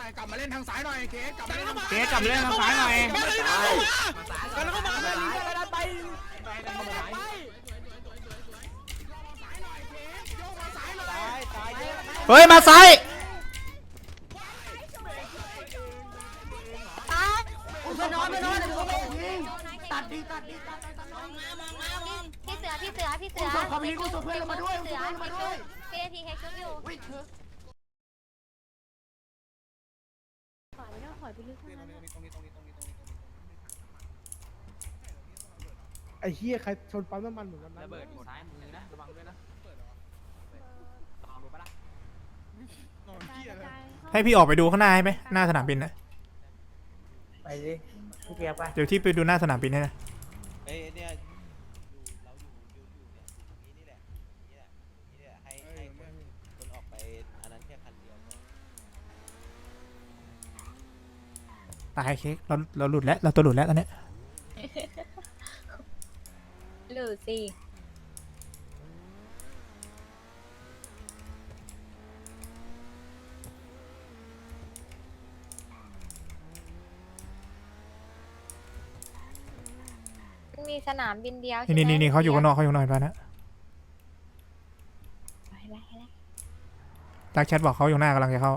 น่อยกลับมาเล่นทางซ้ายหน่อยเคสกลับมาเล่นทางเจ๊กลับเล่นทางซ้ายหน่อยกันแล้วก็มาเลยไปเฮ้ยมาซ้ายพี่เสือพี่เสือพี่เสือขอพี่กูส่งเพื่อนมาด้วยเสือมาด้วยพี่ทีเฮกชุบอยู่ อยไปแล้วถอยไปลึกขนาดนั้นไอ้เฮียใครชนปั๊มน้ำมันเหมือนกันนะระเบิดหมดซ้ายมือนะระวังด้วยนะลองดูปะล่ะให้พี่ออกไปดูข้างหน้าให้ไหมหน้าสนามบินนะไปดิพี่เปียกไปเดี๋ยวที่ไปดูหน้าสนามบินให้นะเอ้ยเนี่ยอยู่เราอยู่อยู่อยู่เนี่ยอยู่ตรงนี้นี่แหละนี่แหละนี่แหละให้ให้คนคนออกไปอันนั้นแค่คันเดียวพอ ตายเค้กเราเราหลุดแล้ว เราตัวหลุดแล้วตอนเนี้ยหรือสิมีสนามบินเดียวนี่นี่นี่เขาอยู่ข้างนอกเขาอยู่ข้างนอกเห็นปะนะไปแล้วไปแล้วดักแชทบอกเขาอยู่หน้ากำลังจะเข้า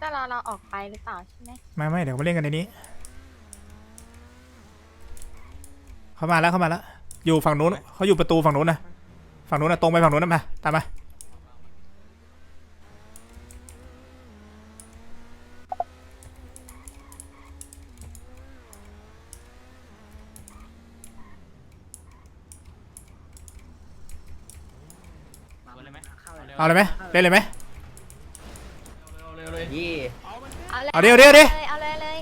จะรอเราออกไปหรือเปล่าใช่ไหมไม่ไม่เดี๋ยวมาเล่นกันในนี้ เขามาแล้วเขามาแล้ว อยู่ฝั่งนู้นเขาอยู่ประตูฝั่งนู้นนะฝั่งนู้นนะตรงไปฝั่งนู้นนะมาตามมาเอาเลยไหมเอาเลยไหมเล่นเลยไหม เอาเลยเอาดิเอาดิเอาดิเอาเลยเลย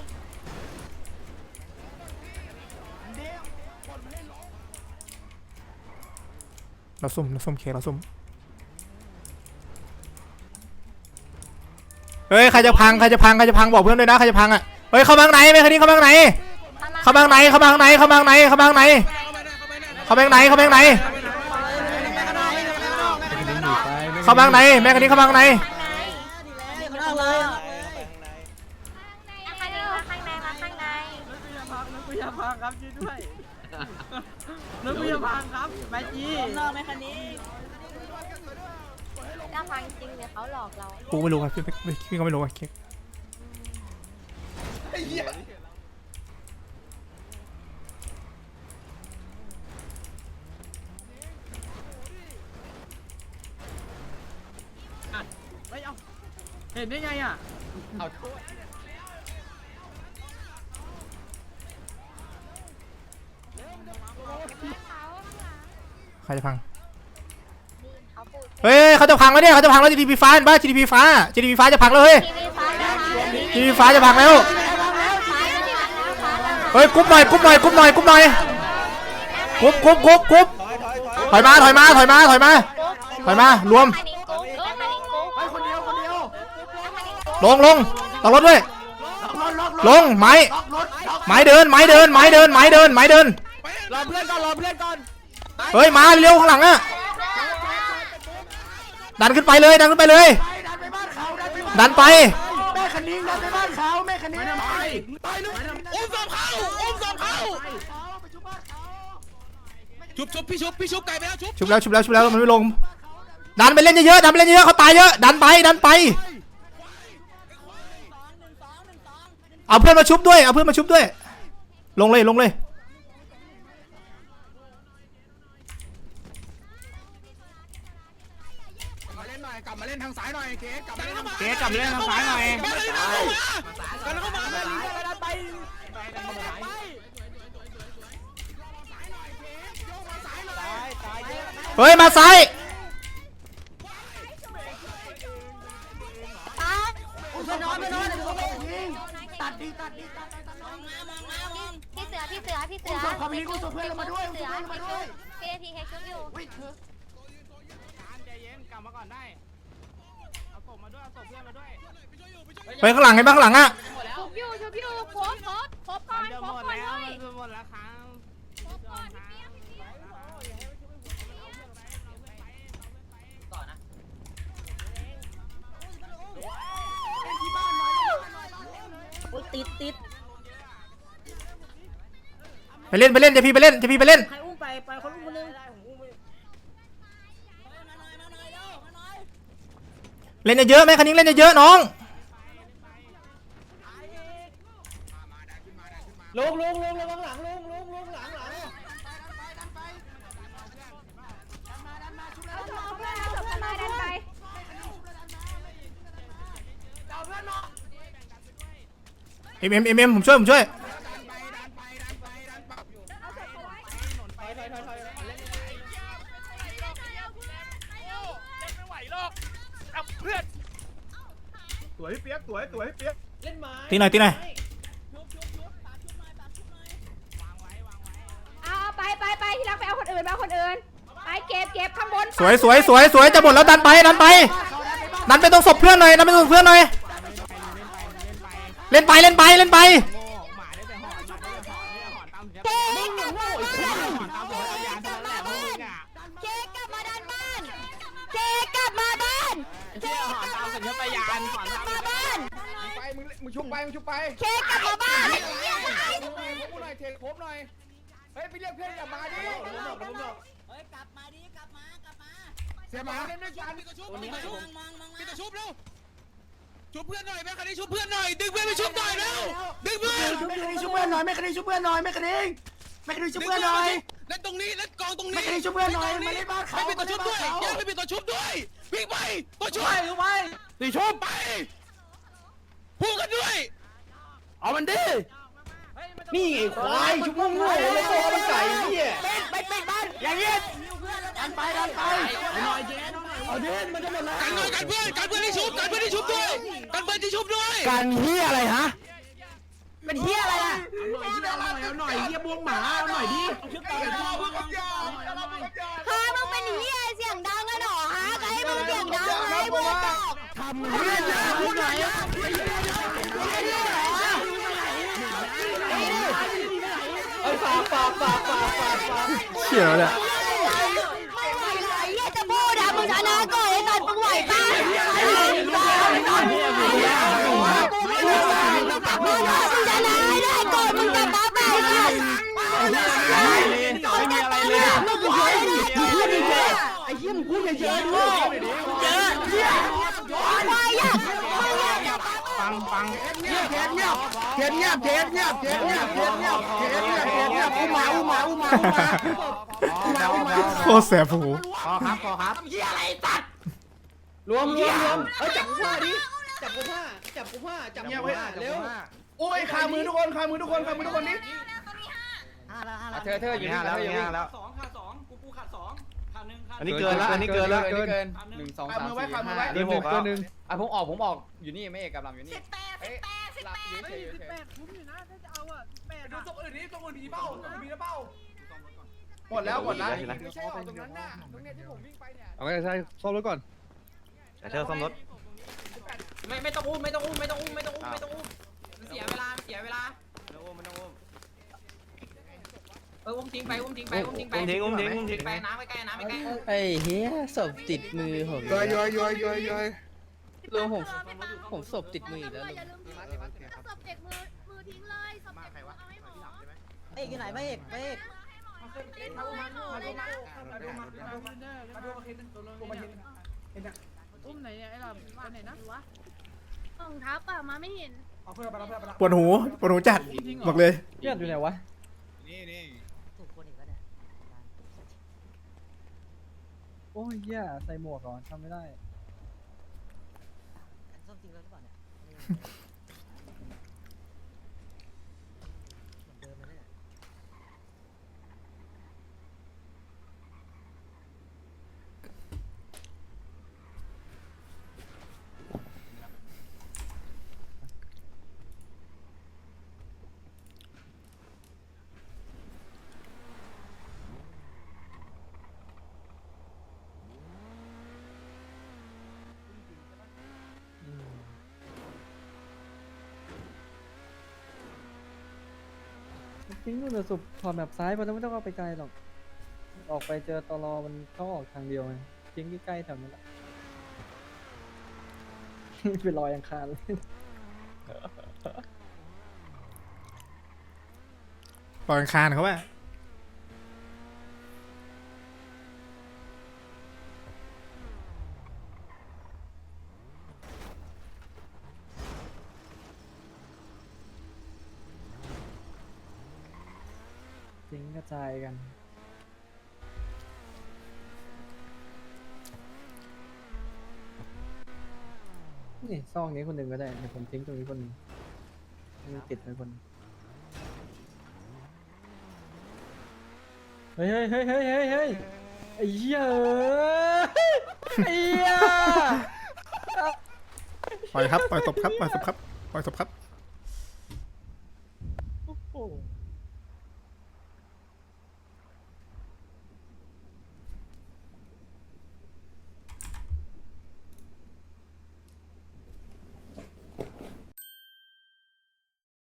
เราซุ่มเราซุ่มเค้กเราซุ่มเฮ้ยใครจะพังใครจะพังใครจะพังบอกเพื่อนด้วยนะใครจะพังอะเฮ้ยเข้ามาข้างในไหมคันนี้เข้ามาข้างในเข้ามาข้างในเข้ามาข้างในเข้ามาข้างในเข้ามาข้างในเข้ามาข้างในเข้ามาข้างในเข้ามาข้างในแม่คันนี้เข้ามาข้างใน มาข้างในนักวิทยาพังครับช่วยด้วยนักวิทยาพังครับแม่จีถ้าพังจริงเดี๋ยวเขาหลอกเรากูไม่รู้ครับพี่พี่พี่ก็ไม่รู้อะเค้กเฮ้ยเอาเห็นได้ไงอะ ใครจะพัง เฮ้ยเขาจะพังแล้วเนี่ยเขาจะพังแล้ว GDP ฟ้าเห็นป่ะ GDP ฟ้า GDP ฟ้าจะพังแล้วเฮ้ย GDP ฟ้าจะพังแล้ว เฮ้ยกรุ๊ปหน่อยกรุ๊ปหน่อยกรุ๊ปหน่อยกรุ๊ปหน่อยกรุ๊ปกรุ๊ปกรุ๊ปกรุ๊ปถอยมาถอยมาถอยมาถอยมาถอยมารวม ลงลงต้อรถด้วย ลงไม้ไม้เดินไม้เดินไม้เดินไม้เดินไม้เดินรอเพื่อนก่อนรอเพื่อนก่อน เฮ้ยมาเร็วข้างหลังอะดันขึ้นไปเลยดันขึ้นไปเลยไปดันไปบ้านเขาดันไปดันไปแม่คันนิ้งดันไปบ้านเขาแม่คันนิ้งไปไปลูกอุ้มศพเขาอุ้มศพเขาเขาไปชุบบ้านเขาชุบชุบพี่ชุบพี่ชุบไก่ไปแล้วชุบชุบแล้วชุบแล้วชุบแล้วมันไม่ลง ดันไปเล่นเยอะๆดันไปเล่นเยอะๆเขาตายเยอะดันไปดันไปเอาเพื่อนมาชุบด้วยเอาเพื่อนมาชุบด้วย ลงเลยลงเลย มาเล่นห น่อยกลับมาเล่นทางซ้ายหน่อยเคสกลับมาเล่นทางเจ๊กลับเล่นทางซ้ายหน่อยกันแล้วก็มาเลยไปตายตายเยอะเฮ้ย มาซ้ายตัดดีตัดดีตัดตัดตัดพี่เสือพี่เสือพี่เสือส่งความนี้กูส่งเพื่อนมาด้วยเสือส่งเพื่อนมาด้วยพี่ทีเฮกชุบอยู่เฮ้ยเธอใจเย็นกลับมาก่อนได้ เอาเฮ้ยข้างหลังเห็นปะข้างหลังอะชุบอยู่ชุบอยู่โคบโคบโคบก่อนโคบก่อนเลยหมดแล้วครับโคบก่อนพี่เปียกพี่เปียกติดติดไปเล่นไปเล่นจะพี่ไปเล่นจะพี่ไปเล่นใครอุ้มไปไปคนอุ้มคนนึง เล่นเยอะๆแม่คันนิ้งเล่นเยอะๆน้องลงลงลงลงหลังลงลงลงหลังหลังเอาศพเพื่อนเอาศพเพื่อนมาดันไปเอ็มเอ็มเอ็มเอ็มผมช่วยผมช่วย สวยพี่เปียกสวยสวยพี่เปียกเล่นไม้ตีหน่อยตีหน่อยเอาเอาไปไปไปที่รักไปเอาคนอื่นไปเอาคนอื่น ไปเก็บเก็บข้างบนสวยสวยสวยสวยจะหมดแล้วดันไปดันไป ดันไปตรงศพเพื่อนหน่อยดันไปตรงศพเพื่อนหน่อยเล่นไปเล่นไปเล่นไปเจ๊กลับมาบ้ ชุบไปมึงชุบไปเจ๊กลับมาบ้านกูหน่อยเทครบหน่อยเฮ้ยไปเรียกเพื่อนกลับมาดิเฮ้ยกลับมาดิกลับมากลับมาเสียหมาเล่นด้วยกันมีตัวชุบมีตัวชุบมีตัวชุบเร็วชุบเพื่อนหน่อยแม่คันนี้ชุบเพื่อนหน่อยดึงเพื่อนไปชุบหน่อยเร็วดึงเพื่อนชุบแม่คดีชุบเพื่อนหน่อยแม่คดีชุบเพื่อนหน่อยแม่คดีแม่คดีชุบเพื่อนหน่อยเล่นตรงนี้เล่นกองตรงแม่นี้คดีชุบเพื่อนหน่อยมาเล่นบ้านเขาไม่เป็นมาตัวเล่ชุนบบ้าด้วยยังนเขาไม่เป็นตัวชุบด้วยวิ่งไปตัวชุบไปไปตีชุบไป พูดกันด้วย เอามันดินี่ไงควายชุบงงงเลยตัวมันไก่เนี่ยไปไปบ้านอย่างนี้ดันไปดันไปเอาดิมันจะหมดแล้วกันหน่อยกันเพื่อนกันเพื่อนที่ชุบกันเพื่อนที่ชุบด้วยกันเพื่อนที่ชุบด้วยการเฮียอะไรฮะเป็นเฮียอะไรอะเอาหน่อยเฮียบวงหมาเอาหน่อยดิฮะมึงเป็นเฮียเสียงดังอะหนอฮะใครให้มึงเสียงดังให้มึงตอบทำเฮียเยอะพูดไหนอะ เอ้ยฝากฝากฝากฝากฝากฝาก เชี่ยเลยไม่ไหวเลยเจะพูดอะมึงชนะก่อนไอ้สัตว์มึงไหวป่ะมึงชนะให้ได้ก่อนมึงจะบ้าไปกันไม่มีอะไรเลยมึงพูดเลยนะไอ้เฮียมึงพูดเยอะๆด้วยเยอะเยอะไปอะไปอะ ฟังฟังเงียบเงียบเงียบเงียบเงียบเงียบเงียบเงียบเงียบเงียบเงียบเงียบเงียบเงียบอุ้มมาอุ้มมาอุ้มมาอุ้มมาอุ้มมาอุมาโคตรแสบหูพอครับพอครับยี่อะไรวมรวมรวมเอ้ยจับกูผ้าดิจับกูผ้าจับกูผ้าจับกูผ้าเร็วโอ้ยขามือทุกคนขามือทุกคนขามือทุกคนนี่เธอเธออยู่นี่แล้วอยู่นี่แล้วสองขาดสองกูกูขาดสอง ขาดหนึ่งขาดอันนี้เกินแล้วอันนี้เกินแล้วเกินหนึ่งสองขามือไว้ขามือไว้นี่หกตัวหนึ่งอะผมออกผมออกอยู่นี่ไม่เอกกำลังอยู่นี่สิบแปดสิบแปดสิบแปดสิบแปดคุ้มอยู่นะถ้าจะเอาอะสิบแปดดูตรงอื่นนี้ตรงอื่นมีเป้าตรงอื่นมีเป้าหมดแล้วหมดแล้วไม่ใช่ตรงนั้นน่ะตรงเนี้ยที่ผมวิ่งไปเนี่ยเอาไงใช่ซ่อมรถก่อนเธอซ่อมรถไม่ไม่ต้องอุ้มไม่ต้องอุ้มไม่ต้องอุ้มไม่ต้องอุ้มไม่ต้องอุ้มเสียเวลาเสียเวลา ไม่ต้องอุ้มไม่ต้องอุ้ม เอออุ้มทิ้งไปอุ้มทิ้งไปอุ้มทิ้งไปอุ้มทิ้งอุ้มทิ้งอุ้มทิ้ง ไปน้ำไปใกล้น้ำไปใกล้ไอ้เฮียศพติดมือผมย้อยย้อยย้อยย้อยย้อยรวมผมผมศพติดมืออีกแล้วอย่าลืมทิ้งเอาศพเด็กมือมือทิ้งเลยศพเด็กมือเอาให้หมอเอกอยู่ไหนไม่เอกไม่เอกมาดูมาดูเลยนะอุ้มไหนเนี่ยไอ้เราไปไหนนะรองเท้าเปล่ามาไม่เห็นปวดหูปวดหูจัดบอกเลยเลือดอยู่ไหนวะ นี่นี่ ถูกคนอีกแล้วเนี่ย โอ้ยเหี้ยใส่หมวกก่อนทำไม่ได้ส้มจริงแล้วหรือเปล่าเนี่ย ทิ้งนู่นน่สุบถอดแบบซ้ายเพราะไม่ต้องเอาไปไกลหรอก ออกไปเจอตลอมันเข้าออกทางเดียวไงทิ้งใกล้ๆแถวนั้นแหละ เป็นรอยอังคารเลยปล่อยอังคารเขาว่า ทิ้งกระจายกัน นี่ซองนี้คนหนึ่งก็ได้เดี๋ยวผมทิ้งตรงนี้คนหนึ่งมีติดไว้คนหนึ่งเฮ้ยเฮ้ยเฮ้ยเฮ้ยเฮ้ยเฮ้ยไอ้เหี้ยเอ้ยไอ้เหี้ย ปล่อยครับ ปล่อยศพครับ ปล่อยศพครับ ปล่อยศพครับ